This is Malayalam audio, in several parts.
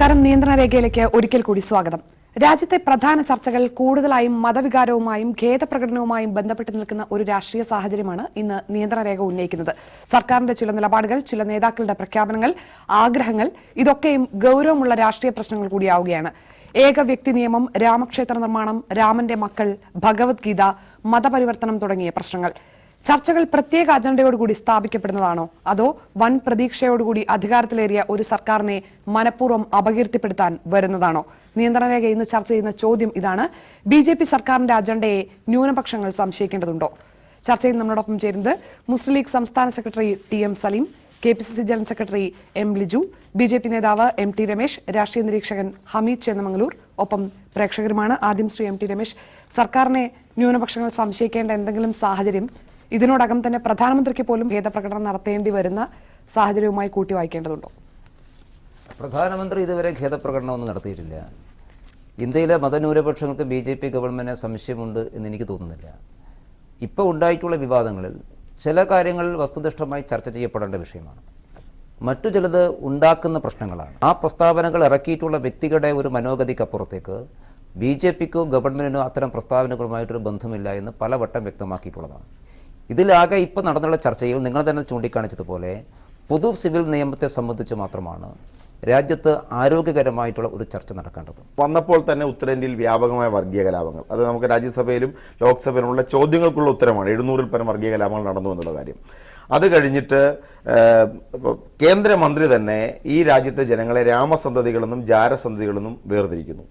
നമസ്കാരം നിയന്ത്രണ രേഖയിലേക്ക് ഒരിക്കൽ കൂടി സ്വാഗതം. രാജ്യത്തെ പ്രധാന ചർച്ചകൾ കൂടുതലായും മതവികാരവുമായും ഖേദപ്രകടനവുമായും ബന്ധപ്പെട്ട് നിൽക്കുന്ന ഒരു രാഷ്ട്രീയ സാഹചര്യമാണ് ഇന്ന് നിയന്ത്രണ രേഖ ഉന്നയിക്കുന്നത്. സർക്കാരിന്റെ ചില നിലപാടുകൾ ചില നേതാക്കളുടെ പ്രഖ്യാപനങ്ങൾ ആഗ്രഹങ്ങൾ ഇതൊക്കെയും ഗൗരവമുള്ള രാഷ്ട്രീയ പ്രശ്നങ്ങൾ കൂടിയാവുകയാണ്. ഏക വ്യക്തി നിയമം രാമക്ഷേത്ര നിർമ്മാണം രാമന്റെ മക്കൾ ഭഗവത്ഗീത മതപരിവർത്തനം തുടങ്ങിയ പ്രശ്നങ്ങൾ. ചർച്ചകൾ പ്രത്യേക അജണ്ടയോടുകൂടി സ്ഥാപിക്കപ്പെടുന്നതാണോ? അതോ വൻ പ്രതീക്ഷയോടുകൂടി അധികാരത്തിലേറിയ ഒരു സർക്കാരിനെ മനഃപൂർവം അപകീർത്തിപ്പെടുത്താൻ വരുന്നതാണോ? നിയന്ത്രണരേഖ ഇന്ന് ചർച്ച ചെയ്യുന്ന ചോദ്യം ഇതാണ്. ബി ജെ പി സർക്കാരിന്റെ അജണ്ടയെ ന്യൂനപക്ഷങ്ങൾ സംശയിക്കേണ്ടതുണ്ടോ? ചർച്ചയിൽ നമ്മളോടൊപ്പം ചേരുന്നത് മുസ്ലിം ലീഗ് സംസ്ഥാന secretary T M Saleem K P C C general secretary M Liju B J P നേതാവ് എം ടി രമേശ് രാഷ്ട്രീയ നിരീക്ഷകൻ ഹമീദ് ചേന്നമംഗലൂർ. ഒപ്പം പ്രേക്ഷകരുമാണ് ആദ്യം ശ്രീ എം ടി രമേശ്. സർക്കാരിനെ ന്യൂനപക്ഷങ്ങൾ സംശയിക്കേണ്ട എന്തെങ്കിലും സാഹചര്യം ഇതിനോടകം തന്നെ പ്രധാനമന്ത്രിക്ക് പോലും ഖേദപ്രകടനം നടത്തേണ്ടി വരുന്ന സാഹചര്യവുമായി കൂട്ടി വായിക്കേണ്ടതുണ്ടോ പ്രധാനമന്ത്രി ഇതുവരെ ഖേദപ്രകടനമൊന്നും നടത്തിയിട്ടില്ല. ഇന്ത്യയിലെ മതന്യൂനപക്ഷങ്ങൾക്ക് ബി ജെ പി ഗവൺമെന്റിനെ സംശയമുണ്ട് എന്ന് എനിക്ക് തോന്നുന്നില്ല. ഇപ്പോൾ ഉണ്ടായിട്ടുള്ള വിവാദങ്ങളിൽ ചില കാര്യങ്ങൾ വസ്തുനിഷ്ഠമായി ചർച്ച ചെയ്യപ്പെടേണ്ട വിഷയമാണ്. മറ്റു ചിലത് ഉണ്ടാക്കുന്ന പ്രശ്നങ്ങളാണ്. ആ പ്രസ്താവനകൾ ഇറക്കിയിട്ടുള്ള വ്യക്തികളുടെ ഒരു മനോഗതിക്കപ്പുറത്തേക്ക് ബി ജെ പിക്കോ ഗവൺമെന്റിനോ അത്തരം പ്രസ്താവനകളുമായിട്ടൊരു ബന്ധമില്ല എന്ന് പലവട്ടം വ്യക്തമാക്കിയിട്ടുള്ളതാണ്. ഇതിലാകെ ഇപ്പോൾ നടന്നുള്ള ചർച്ചയിൽ നിങ്ങൾ തന്നെ ചൂണ്ടിക്കാണിച്ചതുപോലെ പൊതു സിവിൽ നിയമത്തെ സംബന്ധിച്ച് മാത്രമാണ് രാജ്യത്ത് ആരോഗ്യകരമായിട്ടുള്ള ഒരു ചർച്ച നടക്കേണ്ടത്. വന്നപ്പോൾ തന്നെ ഉത്തരേന്ത്യയിൽ വ്യാപകമായ വർഗീയ കലാപങ്ങൾ. അത് നമുക്ക് രാജ്യസഭയിലും ലോക്സഭയിലുമുള്ള ചോദ്യങ്ങൾക്കുള്ള ഉത്തരമാണ്. എഴുന്നൂറിൽ പരം വർഗീയ കലാപങ്ങൾ നടന്നു എന്നുള്ള കാര്യം. അത് കഴിഞ്ഞിട്ട് കേന്ദ്രമന്ത്രി തന്നെ ഈ രാജ്യത്തെ ജനങ്ങളെ രാമസന്തതികളെന്നും ജാരസന്തതികളെന്നും വേർതിരിക്കുന്നു.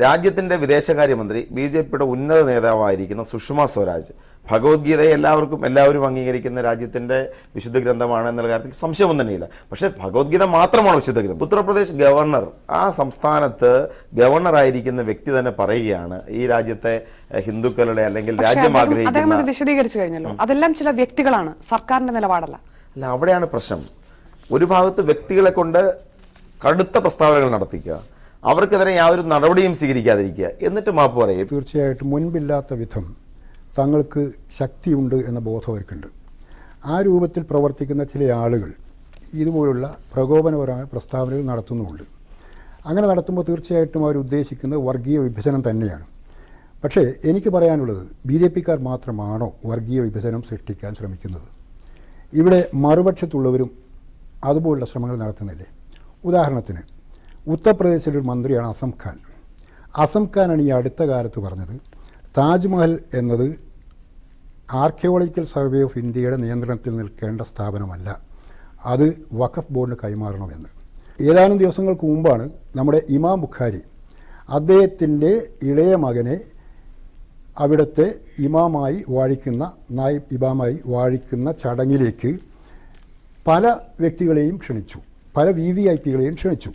രാജ്യത്തിന്റെ വിദേശകാര്യമന്ത്രി ബി ജെ പിയുടെ ഉന്നത നേതാവായിരിക്കുന്ന സുഷമ സ്വരാജ് ഭഗവത്ഗീതയെ എല്ലാവർക്കും എല്ലാവരും അംഗീകരിക്കുന്ന രാജ്യത്തിന്റെ വിശുദ്ധ ഗ്രന്ഥമാണ് എന്നുള്ള കാര്യത്തിൽ സംശയമൊന്നും തന്നെയില്ല. പക്ഷേ ഭഗവത്ഗീത മാത്രമാണ് വിശുദ്ധ ഗ്രന്ഥം. ഉത്തർപ്രദേശ് ഗവർണർ ആ സംസ്ഥാനത്ത് ഗവർണർ ആയിരിക്കുന്ന വ്യക്തി തന്നെ പറയുകയാണ് ഈ രാജ്യത്തെ ഹിന്ദുക്കളുടെ അല്ലെങ്കിൽ രാജ്യം ആഗ്രഹിക്കുന്ന അത് വിശദീകരിച്ചു കഴിഞ്ഞല്ലോ. അതെല്ലാം ചില വ്യക്തികളാണ് സർക്കാരിന്റെ നിലപാടല്ല. അല്ല അവിടെയാണ് പ്രശ്നം. ഒരു ഭാഗത്ത് വ്യക്തികളെ കൊണ്ട് കടുത്ത പ്രസ്താവനകൾ നടത്തിക്കുക അവർക്കെതിരെ യാതൊരു നടപടിയും സ്വീകരിക്കാതിരിക്കുക എന്നിട്ട് മാപ്പ് പറയും. തീർച്ചയായിട്ടും മുൻപില്ലാത്ത വിധം തങ്ങൾക്ക് ശക്തിയുണ്ട് എന്ന ബോധം അവർക്കുണ്ട്. ആ രൂപത്തിൽ പ്രവർത്തിക്കുന്ന ചില ആളുകൾ ഇതുപോലുള്ള പ്രകോപനപരമായ പ്രസ്താവനകൾ നടത്തുന്നുമുണ്ട്. അങ്ങനെ നടത്തുമ്പോൾ തീർച്ചയായിട്ടും അവർ ഉദ്ദേശിക്കുന്നത് വർഗീയ വിഭജനം തന്നെയാണ്. പക്ഷേ എനിക്ക് പറയാനുള്ളത് ബി ജെ പിക്കാർ മാത്രമാണോ വർഗീയ വിഭജനം സൃഷ്ടിക്കാൻ ശ്രമിക്കുന്നത്? ഇവിടെ മറുപക്ഷത്തുള്ളവരും അതുപോലുള്ള ശ്രമങ്ങൾ നടത്തുന്നില്ലേ? ഉദാഹരണത്തിന് ഉത്തർപ്രദേശിലൊരു മന്ത്രിയാണ് അസം ഖാൻ. അസം ഖാനാണ് ഈ അടുത്ത കാലത്ത് പറഞ്ഞത് താജ്മഹൽ എന്നത് ആർക്കിയോളജിക്കൽ സർവേ ഓഫ് ഇന്ത്യയുടെ നിയന്ത്രണത്തിൽ നിൽക്കേണ്ട സ്ഥാപനമല്ല. അത് വഖഫ് ബോർഡിന് കൈമാറണമെന്ന്. ഏതാനും ദിവസങ്ങൾക്ക് മുമ്പാണ് നമ്മുടെ ഇമാം ബുഖാരി അദ്ദേഹത്തിന്റെ ഇളയ മകനെ അവിടുത്തെ ഇമാമായി വാഴിക്കുന്ന നായിബ് ഇമാമായി വാഴിക്കുന്ന ചടങ്ങിലേക്ക് പല വ്യക്തികളെയും ക്ഷണിച്ചു. പല വി വി ഐ പികളെയും ക്ഷണിച്ചു.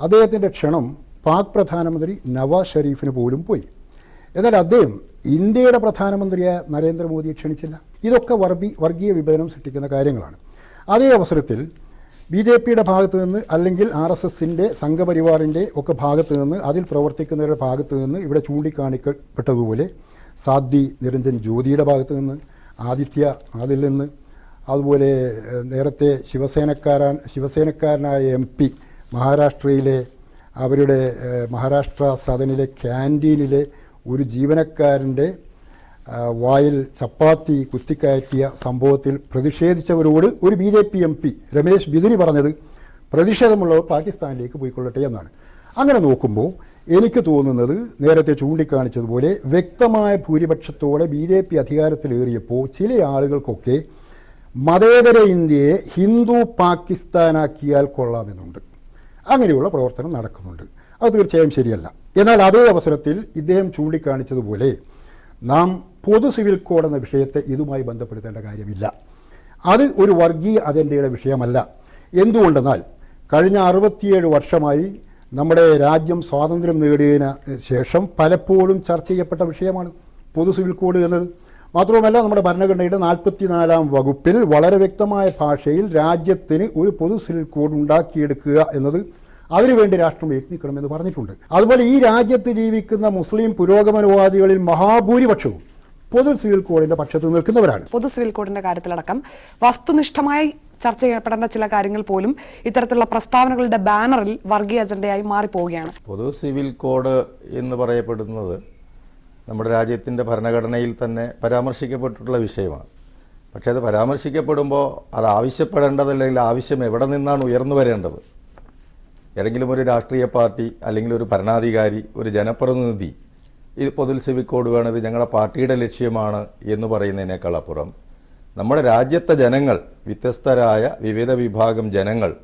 അദ്ദേഹത്തിന്റെ ക്ഷണം പാക് പ്രധാനമന്ത്രി നവാസ് ഷെരീഫിന് പോലും പോയി. എന്നാൽ അദ്ദേഹം ഇന്ത്യയുടെ പ്രധാനമന്ത്രിയായ നരേന്ദ്രമോദിയെ ക്ഷണിച്ചില്ല. ഇതൊക്കെ വർഗീ വർഗീയ വിഭജനം സൃഷ്ടിക്കുന്ന കാര്യങ്ങളാണ്. അതേ അവസരത്തിൽ ബി ജെ പിയുടെ ഭാഗത്ത് നിന്ന് അല്ലെങ്കിൽ ആർ എസ് എസിന്റെ സംഘപരിവാറിന്റെ ഒക്കെ ഭാഗത്ത് നിന്ന് അതിൽ പ്രവർത്തിക്കുന്നവരുടെ ഭാഗത്ത് നിന്ന് ഇവിടെ ചൂണ്ടിക്കാണിക്കപ്പെട്ടതുപോലെ സാധ്വി നിരഞ്ജൻ ജ്യോതിയുടെ ഭാഗത്ത് നിന്ന് ആദിത്യ അതിൽ നിന്ന് അതുപോലെ നേരത്തെ ശിവസേനക്കാരൻ ശിവസേനക്കാരനായ എം പി മഹാരാഷ്ട്രയിലെ അവരുടെ മഹാരാഷ്ട്ര സദനിലെ ക്യാന്റീനിലെ ഒരു ജീവനക്കാരന്റെ വായിൽ ചപ്പാത്തി കുത്തിക്കയറ്റിയ സംഭവത്തിൽ പ്രതിഷേധിച്ചവരോട് ഒരു B J P M P Ramesh Bidhuri പറഞ്ഞത് പ്രതിഷേധമുള്ളവർ പാകിസ്ഥാനിലേക്ക് പോയിക്കൊള്ളട്ടെ എന്നാണ്. അങ്ങനെ നോക്കുമ്പോൾ എനിക്ക് തോന്നുന്നത് നേരത്തെ ചൂണ്ടിക്കാണിച്ചതുപോലെ വ്യക്തമായ ഭൂരിപക്ഷത്തോടെ ബി ജെ പി അധികാരത്തിലേറിയപ്പോൾ ചില ആളുകൾക്കൊക്കെ മതേതര ഇന്ത്യയെ ഹിന്ദു പാകിസ്ഥാനാക്കിയാൽ കൊള്ളാമെന്നുണ്ട്. അങ്ങനെയുള്ള പ്രവർത്തനം നടക്കുന്നുണ്ട്. അത് തീർച്ചയായും ശരിയല്ല. എന്നാൽ അതേ അവസരത്തിൽ ഇദ്ദേഹം ചൂണ്ടിക്കാണിച്ചതുപോലെ നാം പൊതു സിവിൽ കോഡ് എന്ന വിഷയത്തെ ഇതുമായി ബന്ധപ്പെടുത്തേണ്ട കാര്യമില്ല. അത് ഒരു വർഗീയ അജണ്ടയുടെ വിഷയമല്ല. എന്തുകൊണ്ടെന്നാൽ കഴിഞ്ഞ അറുപത്തിയേഴ് വർഷമായി നമ്മുടെ രാജ്യം സ്വാതന്ത്ര്യം നേടിയതിന് ശേഷം പലപ്പോഴും ചർച്ച ചെയ്യപ്പെട്ട വിഷയമാണ് പൊതു സിവിൽ കോഡ് എന്നത്. മാത്രവുമല്ല നമ്മുടെ ഭരണഘടനയുടെ നാൽപ്പത്തിനാലാം വകുപ്പിൽ വളരെ വ്യക്തമായ ഭാഷയിൽ രാജ്യത്തിന് ഒരു പൊതു സിവിൽ കോഡ് ഉണ്ടാക്കിയെടുക്കുക എന്നത് അതിനുവേണ്ടി രാഷ്ട്രം യത്നിക്കണമെന്ന് പറഞ്ഞിട്ടുണ്ട്. അതുപോലെ ഈ രാജ്യത്ത് ജീവിക്കുന്ന മുസ്ലിം പുരോഗമനവാദികളിൽ മഹാഭൂരിപക്ഷവും പൊതു സിവിൽ കോഡിന്റെ പക്ഷത്ത് നിൽക്കുന്നവരാണ്. പൊതു സിവിൽ കോഡിന്റെ കാര്യത്തിലടക്കം വസ്തുനിഷ്ഠമായി ചർച്ച ചെയ്യപ്പെടേണ്ട ചില കാര്യങ്ങൾ പോലും ഇത്തരത്തിലുള്ള പ്രസ്താവനകളുടെ ബാനറിൽ വർഗീയ അജണ്ടയായി മാറിപ്പോവുകയാണ്. പൊതു സിവിൽ കോഡ് എന്ന് പറയപ്പെടുന്നത് നമ്മുടെ രാജ്യത്തിന്റെ ഭരണഘടനയിൽ തന്നെ പരാമർശിക്കപ്പെട്ടിട്ടുള്ള വിഷയമാണ്. പക്ഷേ അത് പരാമർശിക്കപ്പെടുമ്പോൾ അത് ആവശ്യപ്പെടേണ്ടതല്ലെങ്കിൽ ആവശ്യം എവിടെ നിന്നാണ് ഉയർന്നു വരേണ്ടത്? ഏതെങ്കിലും ഒരു രാഷ്ട്രീയ പാർട്ടി അല്ലെങ്കിൽ ഒരു ഭരണാധികാരി ഒരു ജനപ്രതിനിധി ഇത് പൊതു സിവിൽ കോഡ് വേണം ഞങ്ങളുടെ പാർട്ടിയുടെ ലക്ഷ്യമാണ് എന്ന് പറയുന്നതിനേക്കാൾ അപ്പുറം നമ്മുടെ രാജ്യത്തെ ജനങ്ങൾ വ്യത്യസ്തരായ വിവിധ വിഭാഗം ജനങ്ങൾ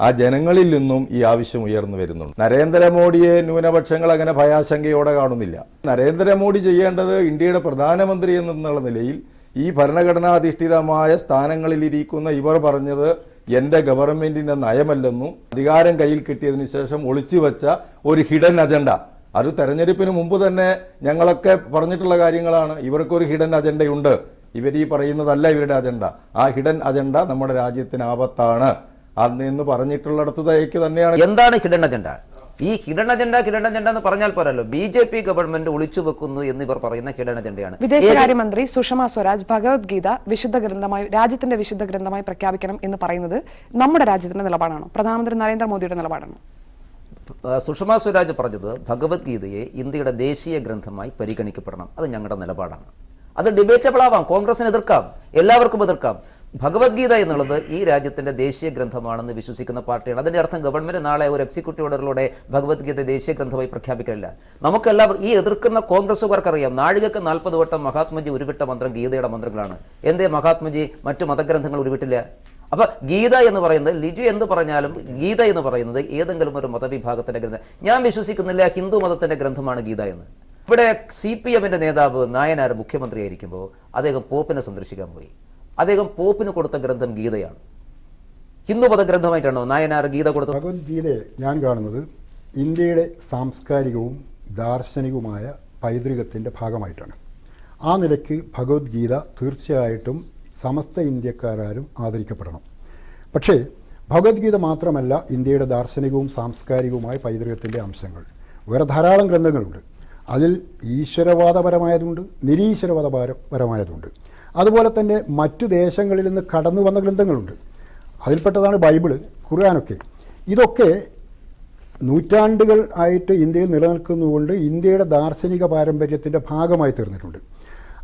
ആ ജനങ്ങളിൽ നിന്നും ഈ ആവശ്യം ഉയർന്നു വരുന്നുണ്ട്. നരേന്ദ്രമോദിയെ ന്യൂനപക്ഷങ്ങൾ അങ്ങനെ ഭയാശങ്കയോടെ കാണുന്നില്ല. നരേന്ദ്രമോദി ചെയ്യേണ്ടത് ഇന്ത്യയുടെ പ്രധാനമന്ത്രി എന്നുള്ള നിലയിൽ ഈ ഭരണഘടനാധിഷ്ഠിതമായ സ്ഥാനങ്ങളിൽ ഇരിക്കുന്ന ഇവർ പറഞ്ഞത് എന്റെ ഗവൺമെന്റിന്റെ നയമല്ലെന്നും അധികാരം കയ്യിൽ കിട്ടിയതിനു ശേഷം ഒളിച്ചു വെച്ച ഒരു ഹിഡൻ അജണ്ട. അത് തെരഞ്ഞെടുപ്പിന് മുമ്പ് തന്നെ ഞങ്ങളൊക്കെ പറഞ്ഞിട്ടുള്ള കാര്യങ്ങളാണ്. ഇവർക്കൊരു ഹിഡൻ അജണ്ടയുണ്ട്. ഇവർ ഈ പറയുന്നതല്ല ഇവരുടെ അജണ്ട. ആ ഹിഡൻ അജണ്ട നമ്മുടെ രാജ്യത്തിന് ആപത്താണ്. അന്ന് എന്ന് പറഞ്ഞിട്ടുള്ളിടത്തേക്ക് തന്നെയാണ്. എന്താണ് ഹിഡൻ അജണ്ട? ഈ ഹിഡൻ അജണ്ട ഹിഡൻ അജണ്ട എന്ന് പറഞ്ഞാൽ പോരല്ലോ. ബി ജെ പി ഗവൺമെന്റ് ഒളിച്ചു വെക്കുന്നു എന്ന് ഇവർ പറയുന്ന ഹിഡൻ അജണ്ടയാണ് വിദേശകാര്യമന്ത്രി സുഷമ സ്വരാജ് ഭഗവത്ഗീത വിശുദ്ധ ഗ്രന്ഥമായി രാജ്യത്തിന്റെ വിശുദ്ധ ഗ്രന്ഥമായി പ്രഖ്യാപിക്കണം എന്ന് പറയുന്നത് നമ്മുടെ രാജ്യത്തിന്റെ നിലപാടാണോ. പ്രധാനമന്ത്രി നരേന്ദ്രമോദിയുടെ നിലപാടാണോ. സുഷമ സ്വരാജ് പറഞ്ഞത് ഭഗവത്ഗീതയെ ഇന്ത്യയുടെ ദേശീയ ഗ്രന്ഥമായി പരിഗണിക്കപ്പെടണം. അത് ഞങ്ങളുടെ നിലപാടാണ്. അത് ഡിബേറ്റബിൾ ആവാം. കോൺഗ്രസിന് എതിർക്കാം. എല്ലാവർക്കും എതിർക്കാം. ഭഗവത്ഗീത എന്നുള്ളത് ഈ രാജ്യത്തിന്റെ ദേശീയ ഗ്രന്ഥമാണെന്ന് വിശ്വസിക്കുന്ന പാർട്ടിയാണ്. അതിന്റെ അർത്ഥം ഗവൺമെന്റ് നാളെ ഒരു എക്സിക്യൂട്ടീവ് ഓർഡറിലൂടെ ഭഗവത്ഗീത ദേശീയ ഗ്രന്ഥമായി പ്രഖ്യാപിക്കില്ല നമുക്കെല്ലാവർ ഈ എതിർക്കുന്ന കോൺഗ്രസ്സുകാർക്കറിയാം നാഴികക്ക് നാൽപ്പത് വട്ടം മഹാത്മജി ഉരുവിട്ട മന്ത്രം ഗീതയുടെ മന്ത്രങ്ങളാണ്. എന്തേ മഹാത്മജി? മറ്റു മതഗ്രന്ഥങ്ങൾ ഉരുവിട്ടില്ല. അപ്പൊ ഗീത എന്ന് പറയുന്നത് ലിജു എന്ന് പറഞ്ഞാലും ഗീത എന്ന് പറയുന്നത് ഏതെങ്കിലും ഒരു മതവിഭാഗത്തിന്റെ ഗ്രന്ഥം. ഞാൻ വിശ്വസിക്കുന്നില്ല ഹിന്ദു മതത്തിന്റെ ഗ്രന്ഥമാണ് ഗീത എന്ന്. ഇവിടെ സി പി എമ്മിന്റെ നേതാവ് നായനാർ മുഖ്യമന്ത്രിയായിരിക്കുമ്പോൾ അദ്ദേഹം പോപ്പിനെ സന്ദർശിക്കാൻ പോയി. അദ്ദേഹം പോപ്പിന് കൊടുത്ത ഗ്രന്ഥം ഗീതയാണ്. ഹിന്ദു ഗ്രന്ഥമായിട്ടാണോ നായനാർ ഗീത കൊടുത്തത്? ഭഗവത്ഗീതയെ ഞാൻ കാണുന്നത് ഇന്ത്യയുടെ സാംസ്കാരികവും ദാർശനികവുമായ പൈതൃകത്തിന്റെ ഭാഗമായിട്ടാണ്. ആ നിലയ്ക്ക് ഭഗവത്ഗീത തീർച്ചയായിട്ടും സമസ്ത ഇന്ത്യക്കാരും ആദരിക്കപ്പെടണം. പക്ഷേ ഭഗവത്ഗീത മാത്രമല്ല ഇന്ത്യയുടെ ദാർശനികവും സാംസ്കാരികവുമായ പൈതൃകത്തിന്റെ അംശങ്ങൾ. വേറെ ധാരാളം ഗ്രന്ഥങ്ങളുണ്ട്. അതിൽ ഈശ്വരവാദപരമായതുണ്ട് നിരീശ്വരവാദപരമായതുണ്ട് അതുപോലെ തന്നെ മറ്റു ദേശങ്ങളിൽ നിന്ന് കടന്നു വന്ന ഗ്രന്ഥങ്ങളുണ്ട്. അതിൽപ്പെട്ടതാണ് ബൈബിൾ ഖുർആാനൊക്കെ. ഇതൊക്കെ നൂറ്റാണ്ടുകൾ ആയിട്ട് ഇന്ത്യയിൽ നിലനിൽക്കുന്നതുകൊണ്ട് ഇന്ത്യയുടെ ദാർശനിക പാരമ്പര്യത്തിന്റെ ഭാഗമായി തീർന്നിട്ടുണ്ട്.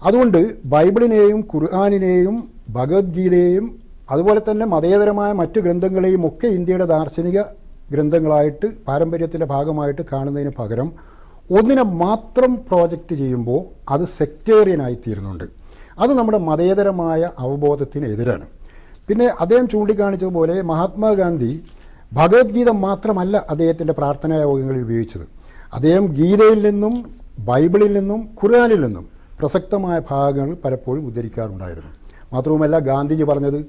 അതുകൊണ്ട് ബൈബിളിനെയും ഖുർആാനിനെയും ഭഗവത്ഗീതയെയും അതുപോലെ തന്നെ മതേതരമായ മറ്റു ഗ്രന്ഥങ്ങളെയും ഒക്കെ ഇന്ത്യയുടെ ദാർശനിക ഗ്രന്ഥങ്ങളായിട്ട് പാരമ്പര്യത്തിന്റെ ഭാഗമായിട്ട് കാണുന്നതിന് പകരം ഒന്നിനെ മാത്രം പ്രോജക്റ്റ് ചെയ്യുമ്പോൾ അത് സെക്റ്റേറിയനായി തീരുന്നുണ്ട്. അത് നമ്മുടെ മതേതരമായ അവബോധത്തിനെതിരാണ്. പിന്നെ അദ്ദേഹം ചൂണ്ടിക്കാണിച്ചതുപോലെ മഹാത്മാഗാന്ധി ഭഗവത്ഗീത മാത്രമല്ല അദ്ദേഹത്തിന്റെ പ്രാർത്ഥനാ യോഗങ്ങളിൽ ഉപയോഗിച്ചത്. അദ്ദേഹം ഗീതയിൽ നിന്നും ബൈബിളിൽ നിന്നും ഖുർആാനിൽ നിന്നും പ്രസക്തമായ ഭാഗങ്ങൾ പലപ്പോഴും ഉദ്ധരിക്കാറുണ്ടായിരുന്നു. മാത്രവുമല്ല ഗാന്ധിജി പറഞ്ഞത്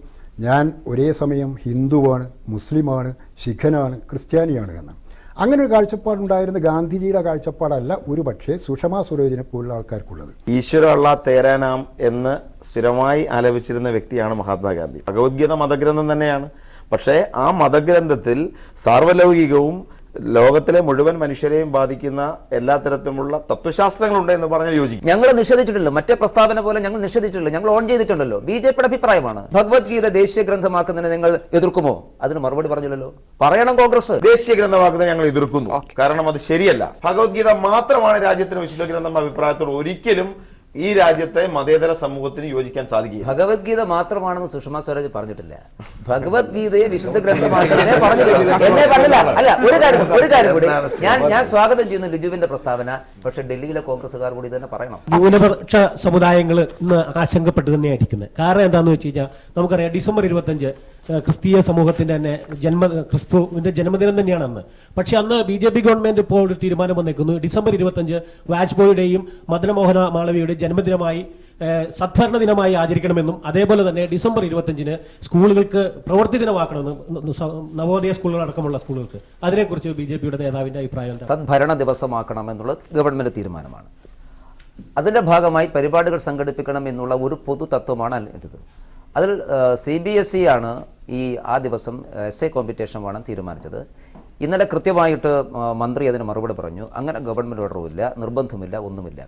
ഞാൻ ഒരേ സമയം ഹിന്ദുവാണ് മുസ്ലിമാണ് ശിഖനാണ് ക്രിസ്ത്യാനിയാണ് എന്ന് അങ്ങനെ ഒരു കാഴ്ചപ്പാടുണ്ടായിരുന്ന ഗാന്ധിജിയുടെ കാഴ്ചപ്പാടല്ല ഒരു പക്ഷേ സുഷമാ സുരോജിനെ പോലുള്ള ആൾക്കാർക്കുള്ളത്. ഈശ്വര അള്ള തേരാനാം എന്ന് സ്ഥിരമായി ആലപിച്ചിരുന്ന വ്യക്തിയാണ് മഹാത്മാഗാന്ധി. ഭഗവത്ഗീത മതഗ്രന്ഥം തന്നെയാണ്. പക്ഷേ ആ മതഗ്രന്ഥത്തിൽ സാർവലൗകികവും ലോകത്തിലെ മുഴുവൻ മനുഷ്യരെയും ബാധിക്കുന്ന എല്ലാ തരത്തിലുമുള്ള തത്വശാസ്ത്രങ്ങളുണ്ട് എന്ന് പറഞ്ഞാൽ യോജിക്കും. ഞങ്ങൾ നിഷേധിച്ചിട്ടില്ല മറ്റേ പ്രസ്താവന പോലെ ഞങ്ങൾ നിഷേധിച്ചിട്ടില്ല ഞങ്ങൾ ഓൺ ചെയ്തിട്ടുണ്ടല്ലോ. ബി ജെ പിയുടെ അഭിപ്രായമാണ്. ഭഗവത്ഗീത ദേശീയ ഗ്രന്ഥമാക്കുന്നതിന് നിങ്ങൾ എതിർക്കുമോ? അതിന് മറുപടി പറഞ്ഞില്ലല്ലോ. പറയണം കോൺഗ്രസ്. ദേശീയ ഗ്രന്ഥമാക്കുന്നത് ഞങ്ങൾ എതിർക്കുന്നു. കാരണം അത് ശരിയല്ല. ഭഗവത്ഗീത മാത്രമാണ് രാജ്യത്തിന് വിശുദ്ധ ഗ്രന്ഥം അഭിപ്രായത്തോട് ഒരിക്കലും ഈ രാജ്യത്തെ മതേതര സമൂഹത്തിന് യോജിക്കാൻ സാധിക്കുക ഭഗവത്ഗീത മാത്രമാണെന്ന് സുഷമ സ്വരാജ് പറഞ്ഞിട്ടില്ല. ഭഗവത്ഗീതയെ വിശുദ്ധ ഗ്രന്ഥമാണ് പറഞ്ഞിട്ടില്ല എന്നെ പറഞ്ഞില്ല. അല്ല ഒരു കാര്യം ഒരു കാര്യം കൂടി. ഞാൻ ഞാൻ സ്വാഗതം ചെയ്യുന്നു ലിജുവിന്റെ പ്രസ്താവന പക്ഷെ ഡൽഹിയിലെ കോൺഗ്രസ്സുകാർ കൂടി തന്നെ പറയണം. ന്യൂനപക്ഷ സമുദായങ്ങൾ ഇന്ന് ആശങ്കപ്പെട്ട് തന്നെയായിരിക്കുന്നത്. കാരണം എന്താണെന്ന് വെച്ച് കഴിഞ്ഞാൽ നമുക്കറിയാം ഡിസംബർ ഇരുപത്തഞ്ച് ക്രിസ്തീയ സമൂഹത്തിന്റെ തന്നെ ജന്മ ക്രിസ്തുവിന്റെ ജന്മദിനം തന്നെയാണ് അന്ന്. പക്ഷെ അന്ന് ബി ജെ പി ഗവൺമെന്റ് ഇപ്പോൾ ഒരു തീരുമാനം വന്നേക്കുന്നു. ഡിസംബർ ഇരുപത്തഞ്ച് വാജ്പേയിയുടെയും മദനമോഹന മാളവിയുടെ ജന്മദിനമായി സദ്ഭരണ ദിനമായി ആചരിക്കണമെന്നും അതേപോലെ തന്നെ ഡിസംബർ ഇരുപത്തഞ്ചിന് സ്കൂളുകൾക്ക് പ്രവൃത്തി ദിനമാക്കണമെന്നും നവോദയ സ്കൂളുകൾ അടക്കമുള്ള സ്കൂളുകൾക്ക്. അതിനെക്കുറിച്ച് ബി ജെ പിയുടെ നേതാവിന്റെ അഭിപ്രായം സദ്ഭരണ ദിവസമാക്കണമെന്നുള്ള ഗവൺമെന്റ് തീരുമാനമാണ്. അതിന്റെ ഭാഗമായി പരിപാടികൾ സംഘടിപ്പിക്കണം എന്നുള്ള ഒരു പൊതു തത്വമാണ് ഇത് അതിൽ സി ബി എസ് ഇ ആണ് ഈ ആ ദിവസം എസ് എ കോമ്പറ്റീഷൻ വേണം തീരുമാനിച്ചത്. ഇന്നലെ കൃത്യമായിട്ട് മന്ത്രി അതിന് മറുപടി പറഞ്ഞു. അങ്ങനെ ഗവൺമെന്റ് ഓർഡറുമില്ല നിർബന്ധമില്ല ഒന്നുമില്ല.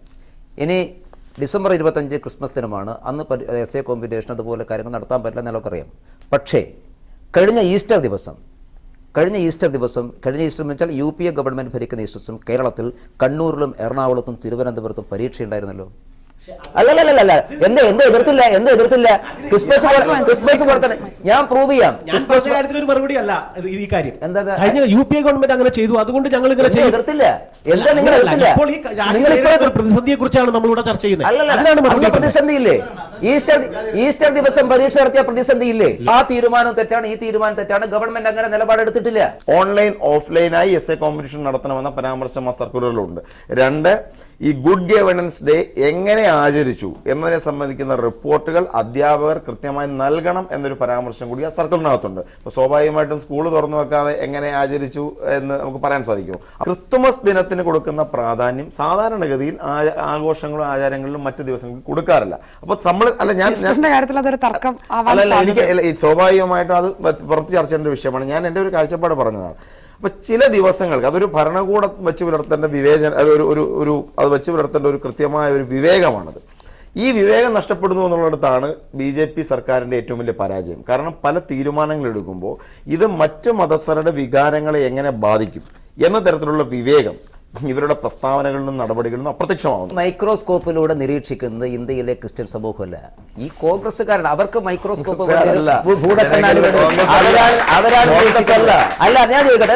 ഇനി ഡിസംബർ ഇരുപത്തഞ്ച് ക്രിസ്മസ് ദിനമാണ്. അന്ന് എസ് എ കോമ്പറ്റീഷൻ അതുപോലെ കാര്യങ്ങൾ നടത്താൻ പറ്റില്ല എന്നൊക്കെ അറിയാം. പക്ഷേ കഴിഞ്ഞ ഈസ്റ്റർ ദിവസം കഴിഞ്ഞ ഈസ്റ്റർ ദിവസം കഴിഞ്ഞ ഈസ്റ്റർ എന്ന് വെച്ചാൽ യു പി എ ഗവൺമെന്റ് ഭരിക്കുന്ന ഈസ്റ്റർ ദിവസം കേരളത്തിൽ കണ്ണൂരിലും എറണാകുളത്തും തിരുവനന്തപുരത്തും പരീക്ഷ ഉണ്ടായിരുന്നല്ലോ അല്ലല്ലല്ല എന്ത് എന്ത് എതിർത്തില്ല എന്ത് എതിർത്തില്ല? ക്രിസ്മസ് പോലെ- ക്രിസ്മസ് പോലെ തന്നെ ഞാൻ പ്രൂവ് ചെയ്യാം. ക്രിസ്മസ് കാര്യത്തിൽ ഒരു മറുപടി അല്ല ഈ കാര്യം. എന്താ കഴിഞ്ഞ യു പി എ ഗവൺമെന്റ് അങ്ങനെ ചെയ്തു. അതുകൊണ്ട് ഞങ്ങൾ ഇങ്ങനെ എതിർത്തില്ല? എന്താ നിങ്ങൾ എതിർത്തില്ല? ഇപ്പോൾ ഈ നിങ്ങൾ ഇപ്പോൾ പ്രതിസന്ധിയെ കുറിച്ചാണ് നമ്മളിവിടെ ചർച്ച ചെയ്യുന്നത്. അല്ലല്ല അതിനാണ് പ്രതിസന്ധി ഇല്ലേ ഈസ്റ്റർ ഈസ്റ്റർ ദിവസം പരീക്ഷ നടത്തിയ പ്രതിസന്ധി ഇല്ലേ? ആ തീരുമാനം തെറ്റാണ് ഈ തീരുമാനം തെറ്റാണ്. ഗവൺമെന്റ് അങ്ങനെ നിലപാടെടുത്തിട്ടില്ല ഓൺലൈൻ ഓഫ്ലൈനായി എസ് എ കോമ്പറ്റീഷൻ നടത്തണമെന്ന പരാമർശം ആ സർക്കുലറിലുണ്ട്. രണ്ട് ഈ ഗുഡ് ഗവേണൻസ് ഡേ എങ്ങനെ ആചരിച്ചു എന്നതിനെ സംബന്ധിക്കുന്ന റിപ്പോർട്ടുകൾ അധ്യാപകർ കൃത്യമായി നൽകണം എന്നൊരു പരാമർശം കൂടി ആ സർക്കിളിനകത്തുണ്ട് അപ്പോൾ സ്വാഭാവികമായിട്ടും സ്കൂൾ തുറന്നു വെക്കാതെ എങ്ങനെ ആചരിച്ചു എന്ന് നമുക്ക് പറയാൻ സാധിക്കും. ക്രിസ്തുമസ് ദിനത്തിന് കൊടുക്കുന്ന പ്രാധാന്യം സാധാരണഗതിയിൽ ആഘോഷങ്ങളും ആചാരങ്ങളിലും മറ്റു ദിവസങ്ങളിൽ കൊടുക്കാറില്ല. അപ്പോൾ നമ്മൾ അല്ല ഞാൻ കാര്യത്തിൽ അതൊരു തർക്കം അല്ല എനിക്ക് സ്വാഭാവികമായിട്ടും അത് പുറത്ത് ചർച്ച ചെയ്യേണ്ട ഒരു വിഷയമാണ്. ഞാൻ എന്റെ ഒരു കാഴ്ചപ്പാട് പറഞ്ഞതാണ്. അപ്പൊ ചില ദിവസങ്ങൾക്ക് അതൊരു ഭരണകൂടം വെച്ച് പുലർത്തേണ്ട വിവേചന ഒരു ഒരു ഒരു അത് വെച്ച് പുലർത്തേണ്ട ഒരു കൃത്യമായ ഒരു വിവേകമാണത്. ഈ വിവേകം നഷ്ടപ്പെടുന്നു എന്നുള്ളിടത്താണ് ബി ജെ പി സർക്കാരിന്റെ ഏറ്റവും വലിയ പരാജയം. കാരണം പല തീരുമാനങ്ങൾ എടുക്കുമ്പോൾ ഇത് മറ്റ് മതസ്ഥരുടെ വികാരങ്ങളെ എങ്ങനെ ബാധിക്കും എന്ന തരത്തിലുള്ള വിവേകം ഇവരുടെ പ്രസ്താവനകളിലും നടപടികളിലും നടപടികളിൽ നിന്നും അപ്രത്യക്ഷമാവുന്നു. മൈക്രോസ്കോപ്പിലൂടെ നിരീക്ഷിക്കുന്നത് ഇന്ത്യയിലെ ക്രിസ്ത്യൻ സമൂഹമല്ല. ഈ കോൺഗ്രസ്സുകാരാണ്. അവർക്ക് മൈക്രോസ്കോപ്പ്. അല്ല ഞാൻ ചോദിക്കട്ടെ.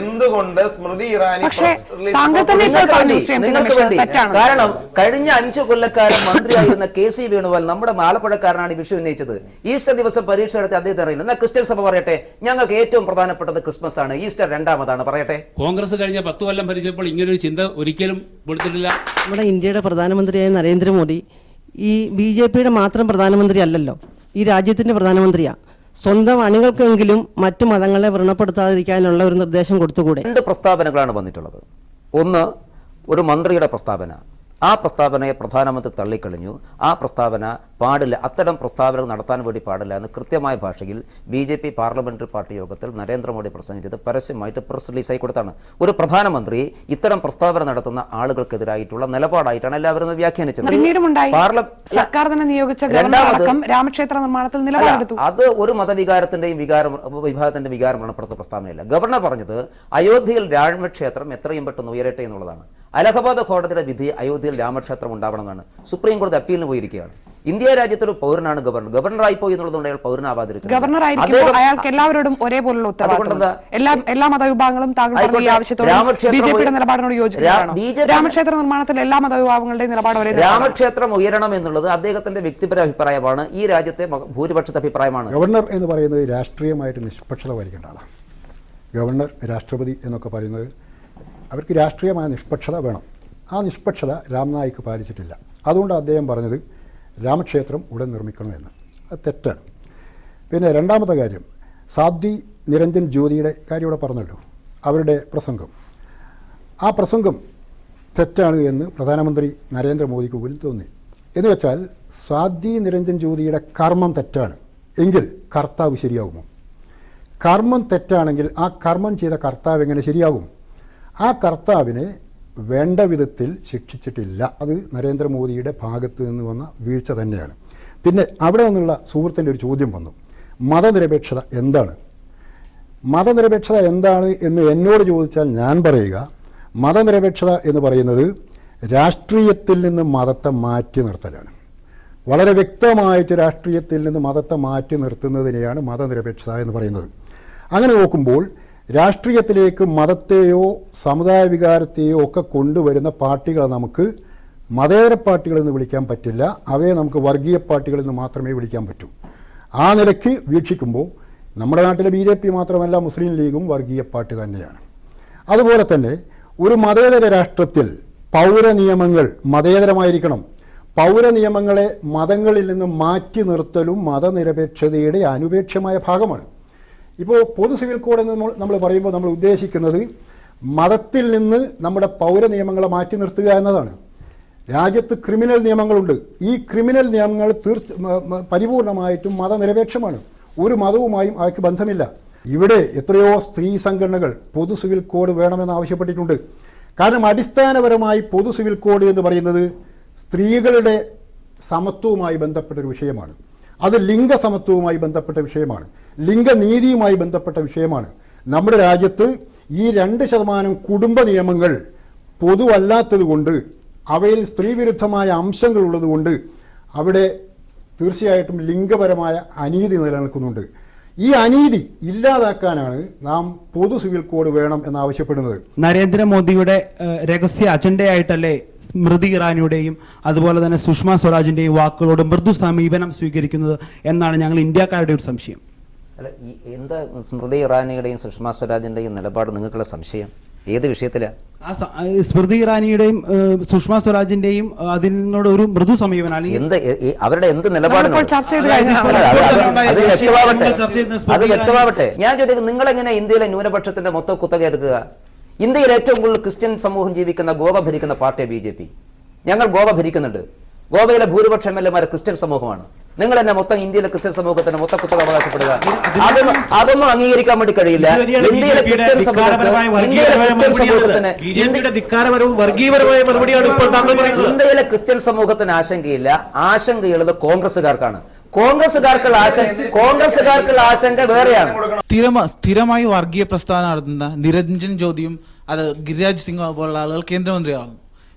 എന്തുകൊണ്ട് സ്മൃതി ഇറാനി നിങ്ങൾക്ക് വേണ്ടി. കാരണം കഴിഞ്ഞ അഞ്ചു കൊല്ലക്കാലം മന്ത്രിയായിരുന്ന കെ സി വേണുഗോപാൽ നമ്മുടെ ആലപ്പുഴക്കാരനാണ് ഈ വിഷയം ഉന്നയിച്ചത്. ഈസ്റ്റർ ദിവസം പരീക്ഷ നടത്തി അദ്ദേഹത്തെ അറിയില്ല. എന്നാൽ ക്രിസ്ത്യൻ സഭ പറയട്ടെ? ഞങ്ങൾക്ക് ഏറ്റവും പ്രധാനപ്പെട്ടത് ക്രിസ്മസ് ആണ് ഈസ്റ്റർ രണ്ടാമതാണ്. പറയട്ടെ. കോൺഗ്രസ് കഴിഞ്ഞ പത്ത് കൊല്ലം ഭരിച്ചപ്പോൾ ഇങ്ങനൊരു ചിന്ത ഒരിക്കലും കൊടുത്തിട്ടില്ല നമ്മുടെ ഇന്ത്യയുടെ പ്രധാനമന്ത്രിയായ നരേന്ദ്രമോദി ഈ ബി ജെ പിയുടെ മാത്രം പ്രധാനമന്ത്രി അല്ലല്ലോ. ഈ രാജ്യത്തിന്റെ പ്രധാനമന്ത്രിയാണ് സ്വന്തം അണികൾക്കെങ്കിലും മറ്റു മതങ്ങളെ വ്രണപ്പെടുത്താതിരിക്കാനുള്ള ഒരു നിർദ്ദേശം കൊടുത്തുകൂടെ? രണ്ട് പ്രസ്താവനകളാണ് വന്നിട്ടുള്ളത്. ഒന്ന് ഒരു മന്ത്രിയുടെ പ്രസ്താവന. ആ പ്രസ്താവനയെ പ്രധാനമന്ത്രി തള്ളിക്കളഞ്ഞു. ആ പ്രസ്താവന പാടില്ല. അത്തരം പ്രസ്താവനകൾ നടത്താൻ വേണ്ടി പാടില്ല എന്ന് കൃത്യമായ ഭാഷയിൽ B J P parliamentary party യോഗത്തിൽ നരേന്ദ്രമോദി പ്രസംഗിച്ചത് പരസ്യമായിട്ട് പ്രസ് റിലീസായി കൊടുത്താണ്. ഒരു പ്രധാനമന്ത്രി ഇത്തരം പ്രസ്താവന നടത്തുന്ന ആളുകൾക്കെതിരായിട്ടുള്ള നിലപാടായിട്ടാണ് എല്ലാവരും വ്യാഖ്യാനിച്ചത്. അത് ഒരു മതവികാരത്തിന്റെയും വികാരം വിഭാഗത്തിന്റെ വികാരം വ്രണപ്പെടുത്ത പ്രസ്താവനയല്ല. ഗവർണർ പറഞ്ഞത് അയോധ്യയിൽ രാമക്ഷേത്രം എത്രയും പെട്ടെന്ന് ഉയരട്ടെ എന്നുള്ളതാണ്. അലഹബാദ് കോടതിയുടെ വിധി അയോധ്യയിൽ രാമക്ഷേത്രം ഉണ്ടാവണമെന്നാണ്. സുപ്രീം കോടതി അപ്പീലിന് പോയിരിക്കുകയാണ്. ഇന്ത്യ രാജ്യത്തൊരു പൗരനാണ് ഗവർണർ. ഗവർണറായി പോയി എന്നുള്ളതുകൊണ്ട് അയാൾ പൗരനാവാതിരിക്കും ഗവർണർ അയാൾക്ക് എല്ലാവരോടും ഒരേപോലുള്ള? എല്ലാ എല്ലാ മതവിഭാഗങ്ങളും രാമക്ഷേത്രം നിർമ്മാണത്തിൽ എല്ലാ മതവിഭാഗങ്ങളുടെയും നിലപാട് ഒരേ രാമക്ഷേത്രം ഉയരണം എന്നുള്ളത് അദ്ദേഹത്തിന്റെ വ്യക്തിപര അഭിപ്രായമാണ്. ഈ രാജ്യത്തെ ഭൂരിപക്ഷത്തെ അഭിപ്രായമാണ്. ഗവർണർ എന്ന് പറയുന്നത് രാഷ്ട്രീയമായിട്ട് നിഷ്പക്ഷത പാലിക്കേണ്ട ആളാണ്. ഗവർണർ രാഷ്ട്രപതി എന്നൊക്കെ പറയുന്നത് അവർക്ക് രാഷ്ട്രീയമായ നിഷ്പക്ഷത വേണം. ആ നിഷ്പക്ഷത രാംനായിക്ക് പാലിച്ചിട്ടില്ല. അതുകൊണ്ട് അദ്ദേഹം പറഞ്ഞത് രാമക്ഷേത്രം ഉടൻ നിർമ്മിക്കണമെന്ന് അത് തെറ്റാണ്. പിന്നെ രണ്ടാമത്തെ കാര്യം സാധ്വി നിരഞ്ജൻ ജ്യോതിയുടെ കാര്യം ഇവിടെ പറഞ്ഞല്ലോ അവരുടെ പ്രസംഗം. ആ പ്രസംഗം തെറ്റാണ് എന്ന് പ്രധാനമന്ത്രി നരേന്ദ്രമോദിക്ക് പോലും തോന്നി. എന്ന് വെച്ചാൽ സ്വാതി നിരഞ്ജൻ ജ്യോതിയുടെ കർമ്മം തെറ്റാണ്. എങ്കിൽ കർത്താവ് ശരിയാകുമോ കർമ്മം തെറ്റാണെങ്കിൽ ആ കർമ്മം ചെയ്ത കർത്താവ് എങ്ങനെ ശരിയാകും? ആ കർത്താവിനെ വേണ്ട വിധത്തിൽ ശിക്ഷിച്ചിട്ടില്ല. അത് നരേന്ദ്രമോദിയുടെ ഭാഗത്ത് നിന്ന് വന്ന വീഴ്ച തന്നെയാണ്. പിന്നെ അവിടെ നിന്നുള്ള സുഹൃത്തിന്റെ ഒരു ചോദ്യം വന്നു. മതനിരപേക്ഷത എന്താണ്? മതനിരപേക്ഷത എന്താണ് എന്ന് എന്നോട് ചോദിച്ചാൽ ഞാൻ പറയുക മതനിരപേക്ഷത എന്ന് പറയുന്നത് രാഷ്ട്രീയത്തിൽ നിന്ന് മതത്തെ മാറ്റി നിർത്തലാണ്. വളരെ വ്യക്തമായിട്ട് രാഷ്ട്രീയത്തിൽ നിന്ന് മതത്തെ മാറ്റി നിർത്തുന്നതിനെയാണ് മതനിരപേക്ഷത എന്ന് പറയുന്നത്. അങ്ങനെ നോക്കുമ്പോൾ രാഷ്ട്രീയത്തിലേക്ക് മതത്തെയോ സമുദായ വികാരത്തെയോ ഒക്കെ കൊണ്ടുവരുന്ന പാർട്ടികളെ നമുക്ക് മതേതര പാർട്ടികൾ എന്ന് വിളിക്കാൻ പറ്റില്ല. അവയെ നമുക്ക് വർഗീയ പാർട്ടികൾ എന്ന് മാത്രമേ വിളിക്കാൻ പറ്റൂ. ആ നിലയ്ക്ക് വീക്ഷിക്കുമ്പോൾ നമ്മുടെ നാട്ടിലെ ബി ജെ പി മാത്രമല്ല മുസ്ലിം ലീഗും വർഗീയ പാർട്ടി തന്നെയാണ്. അതുപോലെ തന്നെ ഒരു മതേതര രാഷ്ട്രത്തിൽ പൗര നിയമങ്ങൾ മതേതരമായിരിക്കണം. പൗര നിയമങ്ങളെ മതങ്ങളിൽ നിന്ന് മാറ്റി നിർത്തലും മതനിരപേക്ഷതയുടെ അനുപേക്ഷമായ ഭാഗമാണ്. ഇപ്പോൾ പൊതു സിവിൽ കോഡ് എന്ന് നമ്മൾ പറയുമ്പോൾ നമ്മൾ ഉദ്ദേശിക്കുന്നത് മതത്തിൽ നിന്ന് നമ്മുടെ പൗര നിയമങ്ങളെ മാറ്റി നിർത്തുക എന്നതാണ്. രാജ്യത്ത് ക്രിമിനൽ നിയമങ്ങളുണ്ട്. ഈ ക്രിമിനൽ നിയമങ്ങൾ തീർച്ച പരിപൂർണമായിട്ടും മതനിരപേക്ഷമാണ്. ഒരു മതവുമായും അവയ്ക്ക് ബന്ധമില്ല. ഇവിടെ എത്രയോ സ്ത്രീ സംഘടനകൾ പൊതു സിവിൽ കോഡ് വേണമെന്ന് ആവശ്യപ്പെട്ടിട്ടുണ്ട്. കാരണം അടിസ്ഥാനപരമായി പൊതു സിവിൽ കോഡ് എന്ന് പറയുന്നത് സ്ത്രീകളുടെ സമത്വവുമായി ബന്ധപ്പെട്ടൊരു വിഷയമാണ്. അത് ലിംഗസമത്വവുമായി ബന്ധപ്പെട്ട വിഷയമാണ്. ലിംഗനീതിയുമായി ബന്ധപ്പെട്ട വിഷയമാണ്. നമ്മുടെ രാജ്യത്ത് ഈ രണ്ട് ശതമാനം കുടുംബ നിയമങ്ങൾ പൊതുവല്ലാത്തതുകൊണ്ട് അവയിൽ സ്ത്രീവിരുദ്ധമായ അംശങ്ങൾ ഉള്ളതുകൊണ്ട് അവിടെ തീർച്ചയായിട്ടും ലിംഗപരമായ അനീതി നിലനിൽക്കുന്നുണ്ട്. ഈ അനീതി ഇല്ലാതാക്കാനാണ് നാം പൊതു സിവിൽ കോഡ് വേണം എന്നാവശ്യപ്പെടുന്നത്. നരേന്ദ്രമോദിയുടെ രഹസ്യ അജണ്ടയായിട്ടല്ലേ സ്മൃതി ഇറാനിയുടെയും അതുപോലെ തന്നെ സുഷമ സ്വരാജിന്റെയും വാക്കുകളോട് മൃദു സമീപനം സ്വീകരിക്കുന്നത് എന്നാണ് ഞങ്ങൾ ഇന്ത്യക്കാരുടെ ഒരു സംശയം. അല്ല ഈ എന്താ സ്മൃതി ഇറാനിയുടെയും സുഷമ സ്വരാജിന്റെയും നിലപാട് നിങ്ങൾക്കുള്ള സംശയം? ഏത് വിഷയത്തിലാണ് സ്മൃതി ഇറാനിയുടെയും സുഷമ സ്വരാജിന്റെയും അതിനോട് ഒരു മൃദു സമീപനം എന്ത് അവരുടെ എന്ത് അല്ല, അത് വ്യക്തമാവട്ടെ. ചർച്ച ചെയ്യുന്ന സ്മൃതി അത് ഇറാനി- ഞാൻ ചോദിക്കുന്നത് നിങ്ങൾ എങ്ങനെ ഇന്ത്യയിലെ ന്യൂനപക്ഷത്തിന്റെ മൊത്തം കുത്തക എടുക്കുക? ഇന്ത്യയിൽ ഏറ്റവും കൂടുതൽ ക്രിസ്ത്യൻ സമൂഹം ജീവിക്കുന്ന ഗോവ ഭരിക്കുന്ന പാർട്ടിയെ ബി ജെ പി. ഞങ്ങൾ ഗോവ ഭരിക്കുന്നുണ്ട്. ഗോവയിലെ ഭൂരിപക്ഷം എം എൽ എമാർ ക്രിസ്ത്യൻ സമൂഹമാണ്. നിങ്ങൾ തന്നെ മൊത്തം ഇന്ത്യയിലെ ക്രിസ്ത്യൻ സമൂഹത്തിന്റെ മൊത്തം കുത്തക അവകാശപ്പെടുക. അതൊന്നും അതൊന്നും അംഗീകരിക്കാൻ വേണ്ടി കഴിയില്ല. ഇന്ത്യയിലെ ക്രിസ്ത്യൻ സമൂഹത്തിന് ഇന്ത്യയിലെ ക്രിസ്ത്യൻ. സമൂഹത്തിന് വർഗീയപരമായ മറുപടിയാണ് ഇപ്പോൾ താങ്കൾ പറയുന്നത്. ഇന്ത്യയിലെ ക്രിസ്ത്യൻ സമൂഹത്തിന് ആശങ്കയില്ല. ആശങ്കയുള്ളത് കോൺഗ്രസുകാർക്കാണ് കോൺഗ്രസുകാർക്കുള്ള ആശങ്ക കോൺഗ്രസുകാർക്കുള്ള ആശങ്ക വേറെയാണ്. സ്ഥിരമ സ്ഥിരമായി വർഗീയ പ്രസ്ഥാനം നടത്തുന്ന നിരഞ്ജൻ ജ്യോതിയും അത് ഗിരിരാജ് സിംഗ് പോലുള്ള ആളുകൾ കേന്ദ്രമന്ത്രിയാവുന്നു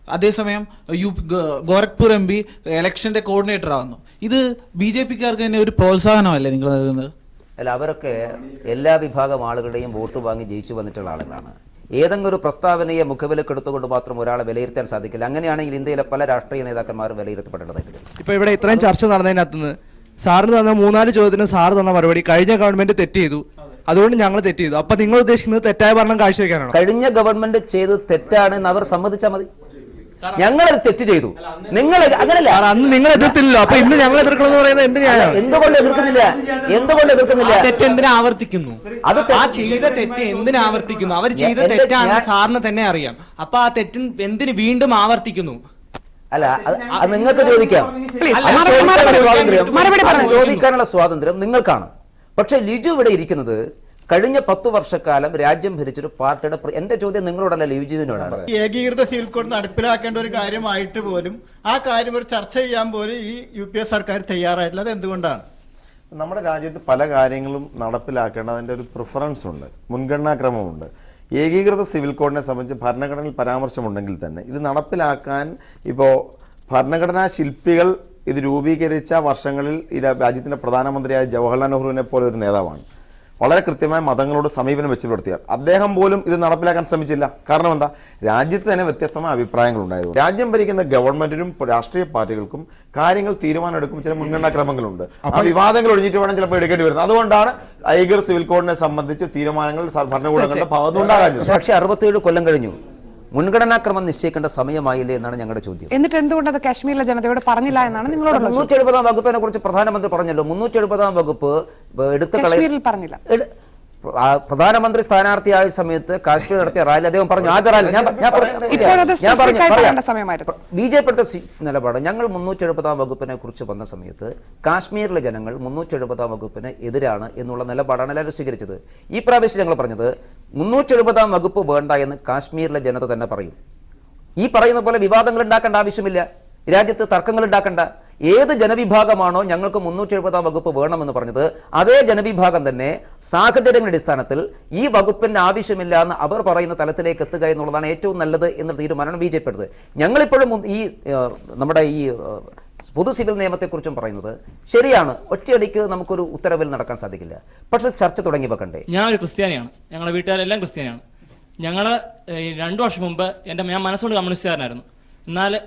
അതേസമയം U P- Gorakhpur M P ഇലക്ഷന്റെ coordinator ആവുന്നു. ഇത് ബി ജെ പിക്കാർക്ക് തന്നെ ഒരു പ്രോത്സാഹനമല്ലേ നിങ്ങൾ നൽകുന്നത്? അല്ല അവരൊക്കെ എല്ലാ വിഭാഗം ആളുകളുടെയും വോട്ട് വാങ്ങി ജയിച്ചു വന്നിട്ടുള്ള ആളുകളാണ്. ഏതെങ്കിലും ഒരു പ്രസ്താവനയെ മുഖവിലക്കെടുത്തുകൊണ്ട് മാത്രം ഒരാളെ വിലയിരുത്താൻ സാധിക്കില്ല. അങ്ങനെയാണെങ്കിൽ ഇന്ത്യയിലെ പല രാഷ്ട്രീയ നേതാക്കന്മാരും വിലയിരുത്തപ്പെടേണ്ടതായിട്ട് വരും ഇപ്പൊ ഇവിടെ ഇത്രയും ചർച്ച നടന്നതിനകത്തുനിന്ന് സാറിന് തന്ന മൂന്നാൽ ചോദ്യത്തിന് സാർ തന്ന മറുപടി കഴിഞ്ഞ ഗവൺമെന്റ് തെറ്റ് ചെയ്തു. അതുകൊണ്ട് ഞങ്ങൾ തെറ്റ് ചെയ്തു. അപ്പൊ നിങ്ങൾ ഉദ്ദേശിക്കുന്നത് തെറ്റായ ഭരണം കാഴ്ചവെക്കാനാണ്? കഴിഞ്ഞ ഗവൺമെന്റ് ചെയ്ത് തെറ്റാണെന്ന് അവർ സമ്മതിച്ചാൽ മതി. ഞങ്ങളത് തെറ്റ് ചെയ്തു. നിങ്ങൾ അങ്ങനല്ല. അന്ന് നിങ്ങൾ എതിർത്തില്ലല്ലോ. അപ്പൊ ഇന്ന് ഞങ്ങൾ എതിർക്കണം എന്ന് പറയുന്നത് എന്തിനാണ്? എന്തുകൊണ്ട് എതിർക്കുന്നില്ല? എന്തുകൊണ്ട് എതിർക്കുന്നില്ല? തെറ്റ് എന്തിനാ ആവർത്തിക്കുന്നു? അത് ആ ചെയ്ത തെറ്റ് എന്തിനാ ആവർത്തിക്കുന്നു? അവർ ചെയ്ത തെറ്റാണ് സാറിന് തന്നെ അറിയാം. അപ്പൊ ആ തെറ്റ് എന്തിന് വീണ്ടും ആവർത്തിക്കുന്നു? അല്ല അത് നിങ്ങൾക്ക് ചോദിക്കാം. സ്വാതന്ത്ര്യം ചോദിക്കാനുള്ള സ്വാതന്ത്ര്യം നിങ്ങൾക്കാണ്. പക്ഷെ ലിജു ഇവിടെ ഇരിക്കുന്നത് കഴിഞ്ഞ പത്ത് വർഷക്കാലം രാജ്യം ഭരിച്ചൊരു പാർട്ടിയുടെ എന്റെ ചോദ്യം നിങ്ങളോടല്ല ലിജുവിനോടാണ് ഏകീകൃത സിവിൽ കോഡ് നടപ്പിലാക്കേണ്ട ഒരു കാര്യമായിട്ട് പോലും ആ കാര്യം ഒരു ചർച്ച ചെയ്യാൻ പോലും ഈ യു പി എ സർക്കാർ തയ്യാറായിട്ടില്ല. അത് എന്തുകൊണ്ടാണ് നമ്മുടെ രാജ്യത്ത് പല കാര്യങ്ങളും നടപ്പിലാക്കേണ്ട അതിന്റെ ഒരു പ്രിഫറൻസ് ഉണ്ട്. മുൻഗണനാക്രമമുണ്ട് ഏകീകൃത സിവിൽ കോഡിനെ സംബന്ധിച്ച് ഭരണഘടനയിൽ പരാമർശമുണ്ടെങ്കിൽ തന്നെ ഇത് നടപ്പിലാക്കാൻ ഇപ്പോൾ ഭരണഘടനാ ശില്പികൾ ഇത് രൂപീകരിച്ച വർഷങ്ങളിൽ ഈ രാജ്യത്തിന്റെ പ്രധാനമന്ത്രിയായ ജവഹർലാൽ നെഹ്റുവിനെ പോലെ ഒരു നേതാവാണ്. വളരെ കൃത്യമായ മതങ്ങളോട് സമീപനം വെച്ച് പുലർത്തിയാൽ അദ്ദേഹം പോലും ഇത് നടപ്പിലാക്കാൻ ശ്രമിച്ചില്ല. കാരണം എന്താ? രാജ്യത്ത് തന്നെ വ്യത്യസ്തമായ അഭിപ്രായങ്ങൾ ഉണ്ടായതുകൊണ്ട്. രാജ്യം ഭരിക്കുന്ന ഗവൺമെന്റിനും രാഷ്ട്രീയ പാർട്ടികൾക്കും കാര്യങ്ങൾ തീരുമാനമെടുക്കും ചില മുൻഗണനാക്രമങ്ങളുണ്ട് ആ വിവാദങ്ങൾ ഒഴിഞ്ഞിട്ട് വേണം ചിലപ്പോൾ എടുക്കേണ്ടി വരുന്നത്. അതുകൊണ്ടാണ് ഐഗർ സിവിൽ കോഡിനെ സംബന്ധിച്ച് തീരുമാനങ്ങൾ ഭരണകൂടങ്ങളുടെ ഭാഗത്തുണ്ടാകാൻ പക്ഷേ അറുപത്തിയേഴ് കൊല്ലം കഴിഞ്ഞു. മുൻഗണനാക്രമം നിശ്ചയിക്കേണ്ട സമയമായില്ലേ എന്നാണ് ഞങ്ങളുടെ ചോദ്യം. എന്നിട്ട് എന്തുകൊണ്ട് അത് കാശ്മീരിലെ ജനതയോട് പറഞ്ഞില്ല എന്നാണ് നിങ്ങളോട്. മുന്നൂറ്റി എഴുപതാം വകുപ്പിനെ കുറിച്ച് പ്രധാനമന്ത്രി പറഞ്ഞല്ലോ. മുന്നൂറ്റി എഴുപതാം വകുപ്പ് എടുത്തു പറഞ്ഞില്ല. പ്രധാനമന്ത്രി സ്ഥാനാർത്ഥിയായ സമയത്ത് കാശ്മീർ നടത്തിയ റാലി അദ്ദേഹം പറഞ്ഞു ആദ്യ റാലി ഞാൻ ഞാൻ പറ- ഞാൻ പറഞ്ഞു. ബി ജെ പിയുടെ നിലപാട് ഞങ്ങൾ മുന്നൂറ്റി എഴുപതാം വകുപ്പിനെ കുറിച്ച് വന്ന സമയത്ത് കാശ്മീരിലെ ജനങ്ങൾ മുന്നൂറ്റി എഴുപതാം വകുപ്പിന് എതിരാണ് എന്നുള്ള നിലപാടാണ് എല്ലാവരും സ്വീകരിച്ചത്. ഈ പ്രാവശ്യം ഞങ്ങൾ പറഞ്ഞത് മുന്നൂറ്റി എഴുപതാം വകുപ്പ് വേണ്ട എന്ന് കാശ്മീരിലെ ജനത തന്നെ പറയും. ഈ പറയുന്ന പോലെ വിവാദങ്ങൾ ഉണ്ടാക്കേണ്ട ആവശ്യമില്ല. രാജ്യത്ത് തർക്കങ്ങൾ ഉണ്ടാക്കേണ്ട. ഏത് ജനവിഭാഗമാണോ ഞങ്ങൾക്ക് മുന്നൂറ്റി എഴുപതാം വകുപ്പ് വേണമെന്ന് പറഞ്ഞത് അതേ ജനവിഭാഗം തന്നെ സാഹചര്യങ്ങളുടെ അടിസ്ഥാനത്തിൽ ഈ വകുപ്പിന്റെ ആവശ്യമില്ല എന്ന് അവർ പറയുന്ന തലത്തിലേക്ക് എത്തുക എന്നുള്ളതാണ് ഏറ്റവും നല്ലത് എന്ന തീരുമാനമാണ് ബി ജെ പി എടുത്തത് ഞങ്ങളിപ്പോഴും ഈ നമ്മുടെ ഈ പൊതു സിവിൽ നിയമത്തെക്കുറിച്ചും പറയുന്നത് ശരിയാണ്. ഒറ്റയടിക്ക് നമുക്കൊരു ഉത്തരവിൽ നടക്കാൻ സാധിക്കില്ല. പക്ഷെ ചർച്ച തുടങ്ങി വെക്കണ്ടേ? ഞാൻ ഒരു ക്രിസ്ത്യാനിയാണ്. ഞങ്ങളുടെ വീട്ടുകാരെല്ലാം ക്രിസ്ത്യാനിയാണ്. ഞങ്ങൾ രണ്ടു വർഷം മുമ്പ് എന്റെ ഞാൻ മനസ്സുകൊണ്ട് കമ്മ്യൂണിസ്റ്റുകാരനായിരുന്നു. എന്നാൽ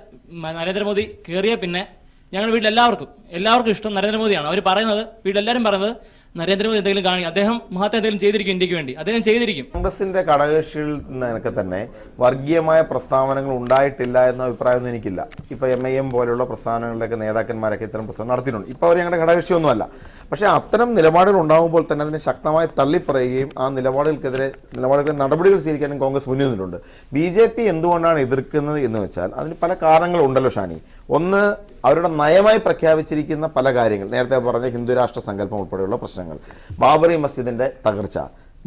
നരേന്ദ്രമോദി കയറിയ പിന്നെ ഞങ്ങളുടെ വീട്ടിൽ എല്ലാവർക്കും എല്ലാവർക്കും ഇഷ്ടം നരേന്ദ്രമോദിയാണ്. അവർ പറയുന്നത് വീട്ടിലെല്ലാവരും പറയുന്നത് നരേന്ദ്രമോദി എന്തെങ്കിലും കാണി അദ്ദേഹം മഹത്വം എന്തെങ്കിലും ചെയ്തിരിക്കും ഇന്ത്യയ്ക്ക് വേണ്ടി അദ്ദേഹം ചെയ്തിരിക്കും. കോൺഗ്രസിന്റെ ഘടകകക്ഷികളിൽ നിന്നൊക്കെ തന്നെ വർഗീയമായ പ്രസ്താവനകൾ ഉണ്ടായിട്ടില്ല എന്ന അഭിപ്രായമൊന്നും എനിക്കില്ല. ഇപ്പൊ എം ഐ എം പോലെയുള്ള പ്രസ്ഥാനങ്ങളിലൊക്കെ നേതാക്കന്മാരൊക്കെ ഇത്തരം പ്രസ്താവന നടത്തിയിട്ടുണ്ട്. ഇപ്പൊ അവർ ഞങ്ങളുടെ ഘടകകക്ഷിയൊന്നുമല്ല. പക്ഷേ അത്തരം നിലപാടുകൾ ഉണ്ടാകുമ്പോൾ തന്നെ അതിനെ ശക്തമായി തള്ളിപ്പറയുകയും ആ നിലപാടുകൾക്കെതിരെ നിലപാടുകൾ നടപടികൾ സ്വീകരിക്കാനും കോൺഗ്രസ് മുന്നിൽ നിന്നിട്ടുണ്ട്. ബി ജെ പി എന്തുകൊണ്ടാണ് എതിർക്കുന്നത് എന്ന് വെച്ചാൽ അതിന് പല കാരണങ്ങളുണ്ടല്ലോ ഷാനി. ഒന്ന് അവരുടെ നയമായി പ്രഖ്യാപിച്ചിരിക്കുന്ന പല കാര്യങ്ങൾ. നേരത്തെ പറഞ്ഞ ഹിന്ദുരാഷ്ട്ര സങ്കല്പം ഉൾപ്പെടെയുള്ള പ്രശ്നങ്ങൾ. ബാബറി മസ്ജിദിന്റെ തകർച്ച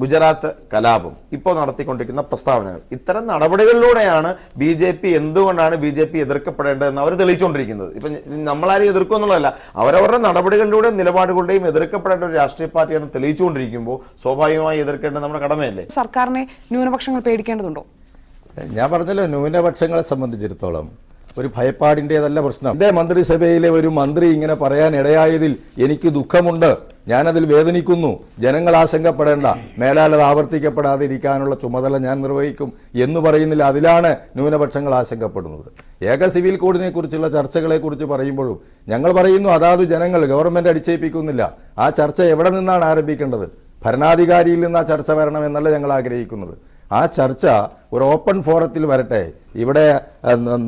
ഗുജറാത്ത് കലാപം ഇപ്പോൾ നടത്തിക്കൊണ്ടിരിക്കുന്ന പ്രസ്താവനകൾ. ഇത്തരം നടപടികളിലൂടെയാണ് ബി ജെ പി എന്തുകൊണ്ടാണ് ബി ജെ പി എതിർക്കപ്പെടേണ്ടതെന്ന് അവർ തെളിയിച്ചുകൊണ്ടിരിക്കുന്നത്. ഇപ്പം നമ്മളാരും എതിർക്കും എന്നുള്ളതല്ല അവരവരുടെ നടപടികളിലൂടെയും നിലപാടുകളുടെയും എതിർക്കപ്പെടേണ്ട ഒരു രാഷ്ട്രീയ പാർട്ടിയാണ് തെളിയിച്ചുകൊണ്ടിരിക്കുമ്പോൾ സ്വാഭാവികമായി എതിർക്കേണ്ടത് നമ്മുടെ കടമയല്ലേ? സർക്കാരിനെ ന്യൂനപക്ഷങ്ങൾ പേടിക്കേണ്ടതുണ്ടോ? ഞാൻ പറഞ്ഞല്ലോ ന്യൂനപക്ഷങ്ങളെ സംബന്ധിച്ചിടത്തോളം ഒരു ഭയപ്പാടിന്റെതല്ല പ്രശ്നം. എന്റെ മന്ത്രിസഭയിലെ ഒരു മന്ത്രി ഇങ്ങനെ പറയാൻ ഇടയായതിൽ എനിക്ക് ദുഃഖമുണ്ട്. ഞാനതിൽ വേദനിക്കുന്നു. ജനങ്ങൾ ആശങ്കപ്പെടേണ്ട. മേലാൽ അത് ആവർത്തിക്കപ്പെടാതിരിക്കാനുള്ള ചുമതല ഞാൻ നിർവഹിക്കും എന്ന് പറയുന്നില്ല അതിലാണ് ന്യൂനപക്ഷങ്ങൾ ആശങ്കപ്പെടുന്നത്. ഏക സിവിൽ കോഡിനെ കുറിച്ചുള്ള ചർച്ചകളെ കുറിച്ച് പറയുമ്പോഴും ഞങ്ങൾ പറയുന്നു അതാത് ജനങ്ങൾ ഗവൺമെന്റ് അടിച്ചേൽപ്പിക്കുന്നില്ല. ആ ചർച്ച എവിടെ നിന്നാണ് ആരംഭിക്കേണ്ടത്? ഭരണാധികാരിയിൽ നിന്ന് ആ ചർച്ച വരണം എന്നല്ല ഞങ്ങൾ ആഗ്രഹിക്കുന്നത്. ആ ചർച്ച ഒരു ഓപ്പൺ ഫോറത്തിൽ വരട്ടെ. ഇവിടെ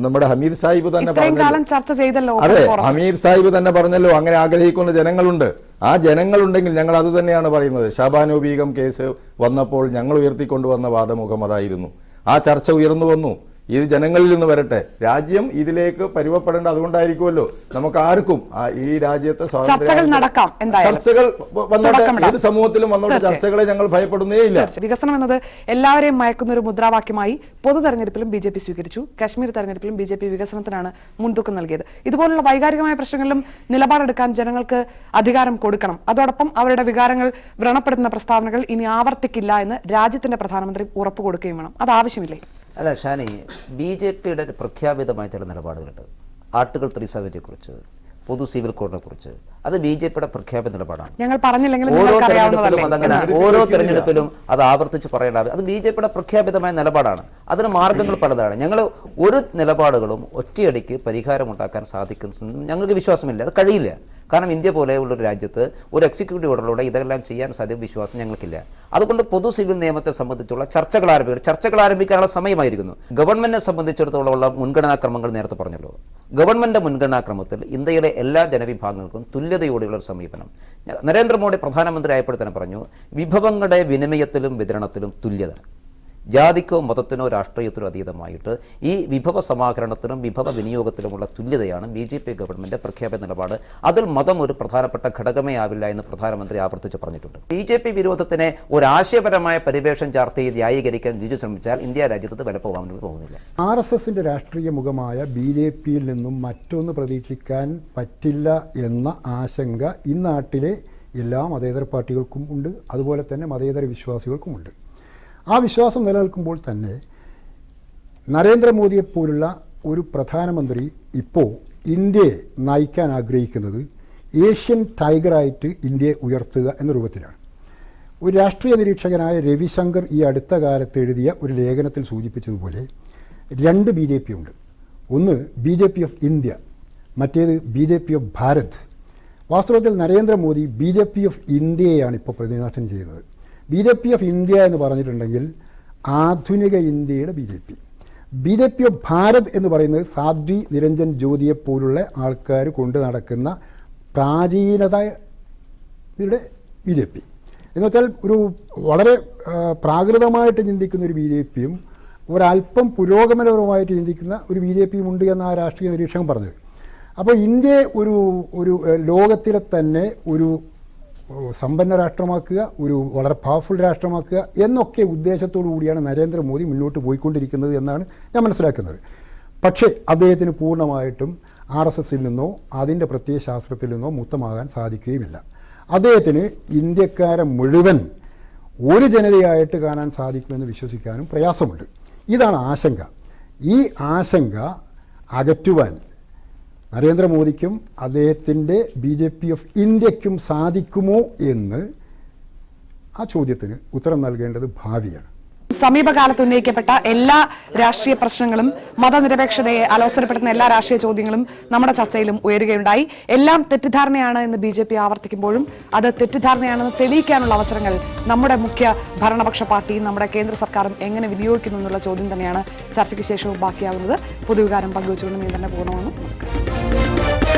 നമ്മുടെ ഹമീദ് സാഹിബ് തന്നെ പറഞ്ഞല്ലോ. ചർച്ച ചെയ്തല്ലോ അതെ ഹമീദ് സാഹിബ് തന്നെ പറഞ്ഞല്ലോ അങ്ങനെ ആഗ്രഹിക്കുന്ന ജനങ്ങളുണ്ട്. ആ ജനങ്ങളുണ്ടെങ്കിൽ ഞങ്ങൾ അത് തന്നെയാണ് പറയുന്നത്. ഷാബാനു ബീഗം കേസ് വന്നപ്പോൾ ഞങ്ങൾ ഉയർത്തിക്കൊണ്ടുവന്ന വാദമുഖം അതായിരുന്നു. ആ ചർച്ച ഉയർന്നു വന്നു. ഇത് ജനങ്ങളിൽ നിന്ന് വരട്ടെ. രാജ്യം ഇതിലേക്ക് പരുവപ്പെടേണ്ട അതുകൊണ്ടായിരിക്കുമല്ലോ. നമുക്ക് ആർക്കും ഈ രാജ്യത്തെ ചർച്ചകൾ നടക്കാം. ചർച്ചകൾ വന്നോട്ടെ. ഏത് സമൂഹത്തിലും വന്നോട്ടെ. ചർച്ചകളെ ഞങ്ങൾ ഭയപ്പെടുന്നേ ഇല്ല. വികസനം എന്നത് എല്ലാവരെയും മയക്കുന്ന ഒരു മുദ്രാവാക്യമായി പൊതു തെരഞ്ഞെടുപ്പിലും ബി ജെ പി സ്വീകരിച്ചു. കശ്മീർ തെരഞ്ഞെടുപ്പിലും ബി ജെ പി വികസനത്തിനാണ് മുൻതൂക്കം നൽകിയത്. ഇതുപോലുള്ള വൈകാരികമായ പ്രശ്നങ്ങളിലും നിലപാടെടുക്കാൻ ജനങ്ങൾക്ക് അധികാരം കൊടുക്കണം. അതോടൊപ്പം അവരുടെ വികാരങ്ങൾ വ്രണപ്പെടുത്തുന്ന പ്രസ്താവനകൾ ഇനി ആവർത്തിക്കില്ല എന്ന് രാജ്യത്തിന്റെ പ്രധാനമന്ത്രി ഉറപ്പ് കൊടുക്കുകയും വേണം. അത് ആവശ്യമില്ലേ? അല്ല ഷാനി ബി ജെ പിയുടെ പ്രഖ്യാപിതമായ ചില നിലപാടുകളുണ്ട്. ആർട്ടിക്കിൾ ത്രീ സെവന്റിയെ കുറിച്ച് പൊതു സിവിൽ കോഡിനെ കുറിച്ച്. അത് ബി ജെ പിയുടെ പ്രഖ്യാപിത നിലപാടാണ്. ഞങ്ങൾ പറഞ്ഞില്ലെങ്കിലും ഓരോ നിങ്ങൾക്ക് തെരഞ്ഞെടുപ്പിലും അറിയാവുന്നതല്ലേ അതങ്ങനെ ഓരോ തെരഞ്ഞെടുപ്പിലും അത് ആവർത്തിച്ച് പറയേണ്ടത് അത് ബി ജെ പിയുടെ പ്രഖ്യാപിതമായ നിലപാടാണ്. അതിന് മാർഗങ്ങൾ പലതാണ്. ഞങ്ങൾ ഒരു നിലപാടുകളും ഒറ്റയടിക്ക് പരിഹാരമുണ്ടാക്കാൻ സാധിക്കുന്ന ഞങ്ങൾക്ക് വിശ്വാസമില്ല. അത് കഴിയില്ല. കാരണം ഇന്ത്യ പോലെയുള്ള ഒരു രാജ്യത്ത് ഒരു എക്സിക്യൂട്ടീവ് ഓർഡറിലൂടെ ഇതെല്ലാം ചെയ്യാൻ സാധ്യത വിശ്വാസം ഞങ്ങൾക്കില്ല. അതുകൊണ്ട് പൊതു സിവിൽ നിയമത്തെ സംബന്ധിച്ചുള്ള ചർച്ചകൾ ആരംഭിക്കും ചർച്ചകൾ ആരംഭിക്കാനുള്ള സമയമായിരിക്കുന്നു. ഗവൺമെന്റിനെ സംബന്ധിച്ചിടത്തോളമുള്ള മുൻഗണനാക്രമങ്ങൾ നേരത്തെ പറഞ്ഞല്ലോ. ഗവൺമെന്റ് മുൻഗണനാക്രമത്തിൽ ഇന്ത്യയിലെ എല്ലാ ജനവിഭാഗങ്ങൾക്കും തുല്യതയോടെയുള്ള ഒരു സമീപനം. നരേന്ദ്രമോദി പ്രധാനമന്ത്രി ആയപ്പോൾ തന്നെ പറഞ്ഞു വിഭവങ്ങളുടെ വിനിമയത്തിലും വിതരണത്തിലും തുല്യത. ജാതിക്കോ മതത്തിനോ രാഷ്ട്രീയത്തിനോ അതീതമായിട്ട് ഈ വിഭവ സമാഹരണത്തിനും വിഭവ വിനിയോഗത്തിനുമുള്ള തുല്യതയാണ് ബി ജെ പി ഗവൺമെന്റ് പ്രഖ്യാപിത നിലപാട്. അതിൽ മതം ഒരു പ്രധാനപ്പെട്ട ഘടകമേ ആവില്ല എന്ന് പ്രധാനമന്ത്രി ആവർത്തിച്ച് പറഞ്ഞിട്ടുണ്ട്. ബി ജെ പി വിരോധത്തിനെ ഒരാശയപരമായ പരിവേഷം ചാർത്തി ന്യായീകരിക്കാൻ ജിജു ശ്രമിച്ചാൽ ഇന്ത്യ രാജ്യത്ത് വിലപ്പോകാൻ പോകുന്നില്ല. ആർ എസ് എസിന്റെ രാഷ്ട്രീയ മുഖമായ ബി ജെ പിയിൽ നിന്നും മറ്റൊന്ന് പ്രതീക്ഷിക്കാൻ പറ്റില്ല എന്ന ആശങ്ക ഈ നാട്ടിലെ എല്ലാ മതേതര പാർട്ടികൾക്കും ഉണ്ട്. അതുപോലെ തന്നെ മതേതര വിശ്വാസികൾക്കുമുണ്ട് ആ വിശ്വാസം നിലനിൽക്കുമ്പോൾ തന്നെ നരേന്ദ്രമോദിയെപ്പോലുള്ള ഒരു പ്രധാനമന്ത്രി ഇപ്പോൾ ഇന്ത്യയെ നയിക്കാൻ ആഗ്രഹിക്കുന്നത് ഏഷ്യൻ ടൈഗറായിട്ട് ഇന്ത്യയെ ഉയർത്തുക എന്ന രൂപത്തിലാണ്. ഒരു രാഷ്ട്രീയ നിരീക്ഷകനായ രവിശങ്കർ ഈ അടുത്ത കാലത്ത് എഴുതിയ ഒരു ലേഖനത്തിൽ സൂചിപ്പിച്ചതുപോലെ രണ്ട് ബി ജെ പി ഉണ്ട്. ഒന്ന് B J P of India മറ്റേത് B J P of Bharat. വാസ്തവത്തിൽ നരേന്ദ്രമോദി ബി ജെ പി ഓഫ് ഇന്ത്യയെയാണ് ഇപ്പോൾ പ്രതിനിധാനം ചെയ്യുന്നത്. B J P of India എന്ന് പറഞ്ഞിട്ടുണ്ടെങ്കിൽ ആധുനിക ഇന്ത്യയുടെ B J P B J P of Bharat എന്ന് പറയുന്നത് സാധ്വി നിരഞ്ജൻ ജ്യോതിയെ പോലുള്ള ആൾക്കാർ കൊണ്ട് നടക്കുന്ന പ്രാചീനതയുടെ ബി ജെ പി എന്ന് വെച്ചാൽ ഒരു വളരെ പ്രാകൃതമായിട്ട് ചിന്തിക്കുന്ന ഒരു ബി ജെ പിയും ഒരല്പം പുരോഗമനപരമായിട്ട് ചിന്തിക്കുന്ന ഒരു ബി ജെ പിയും ഉണ്ട് എന്ന് ആ രാഷ്ട്രീയ നിരീക്ഷകൻ പറഞ്ഞത്. അപ്പോൾ ഇന്ത്യ ഒരു ഒരു ലോകത്തിലെ തന്നെ ഒരു സമ്പന്ന രാഷ്ട്രമാക്കുക ഒരു വളരെ പവർഫുൾ രാഷ്ട്രമാക്കുക എന്നൊക്കെ ഉദ്ദേശത്തോടു കൂടിയാണ് നരേന്ദ്രമോദി മുന്നോട്ട് പോയിക്കൊണ്ടിരിക്കുന്നത് എന്നാണ് ഞാൻ മനസ്സിലാക്കുന്നത്. പക്ഷേ അദ്ദേഹത്തിന് പൂർണമായിട്ടും ആർ എസ് എസിൽ നിന്നോ അതിന്റെ പ്രത്യയശാസ്ത്രത്തിൽ നിന്നോ മുക്തമാകാൻ സാധിക്കുകയുമില്ല. അദ്ദേഹത്തിന് ഇന്ത്യക്കാരെ മുഴുവൻ ഒരു ജനതയായിട്ട് കാണാൻ സാധിക്കുമെന്ന് വിശ്വസിക്കാനും പ്രയാസമുണ്ട്. ഇതാണ് ആശങ്ക. ഈ ആശങ്ക അകറ്റുവാൻ നരേന്ദ്രമോദിക്കും അദ്ദേഹത്തിന്റെ ബി ജെ പി ഓഫ് ഇന്ത്യക്കും സാധിക്കുമോ എന്ന് ആ ചോദ്യത്തിന് ഉത്തരം നൽകേണ്ടത് ഭാവിയാണ്. സമീപകാലത്ത് ഉന്നയിക്കപ്പെട്ട എല്ലാ രാഷ്ട്രീയ പ്രശ്നങ്ങളും മതനിരപേക്ഷതയെ അലോസരപ്പെടുത്തുന്ന എല്ലാ രാഷ്ട്രീയ ചോദ്യങ്ങളും നമ്മുടെ ചർച്ചയിലും ഉയരുകയുണ്ടായി. എല്ലാം തെറ്റിദ്ധാരണയാണ് എന്ന് ബി ജെ പി ആവർത്തിക്കുമ്പോഴും അത് തെറ്റിദ്ധാരണയാണെന്ന് തെളിയിക്കാനുള്ള അവസരങ്ങൾ നമ്മുടെ മുഖ്യ ഭരണപക്ഷ പാർട്ടിയും നമ്മുടെ കേന്ദ്ര സർക്കാരും എങ്ങനെ വിനിയോഗിക്കുന്നു എന്നുള്ള ചോദ്യം തന്നെയാണ് ചർച്ചയ്ക്ക് ശേഷവും ബാക്കിയാവുന്നത്. പൊതുവികാരം പങ്കുവച്ചുകൊണ്ട് നീ തന്നെ പൂർണമാണ് നമസ്കാരം.